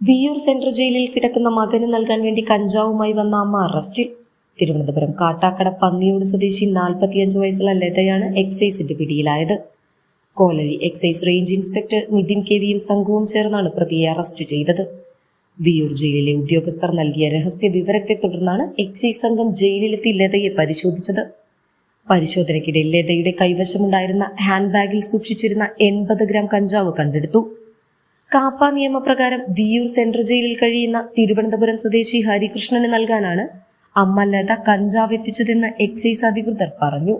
Viyyur central ജയിലിൽ കിടക്കുന്ന മകന് നൽകാൻ വേണ്ടി കഞ്ചാവുമായി വന്ന അമ്മ അറസ്റ്റിൽ. തിരുവനന്തപുരം കാട്ടാക്കട പന്നിയോട് സ്വദേശി നാൽപ്പത്തിയഞ്ച് വയസ്സുള്ള ലതയാണ് എക്സൈസിന്റെ പിടിയിലായത്. Kolazhi excise range inspector Nithin K വിയും സംഘവും ചേർന്നാണ് പ്രതിയെ അറസ്റ്റ് ചെയ്തത്. വിയൂർ ജയിലിലെ ഉദ്യോഗസ്ഥർ നൽകിയ രഹസ്യ വിവരത്തെ തുടർന്നാണ് എക്സൈസ് സംഘം ജയിലിലെത്തി ലതയെ പരിശോധിച്ചത്. പരിശോധനയ്ക്കിടെ ലതയുടെ കൈവശമുണ്ടായിരുന്ന ഹാൻഡ് ബാഗിൽ സൂക്ഷിച്ചിരുന്ന എൺപത് ഗ്രാം കഞ്ചാവ് കണ്ടെടുത്തു. കാപ്പ നിയമപ്രകാരം വിയൂർ സെൻട്രൽ ജയിലിൽ കഴിയുന്ന തിരുവനന്തപുരം സ്വദേശി ഹരികൃഷ്ണന് നൽകാനാണ് അമ്മ ലത കഞ്ചാവ് എത്തിച്ചതെന്ന് എക്സൈസ് അധികൃതർ പറഞ്ഞു.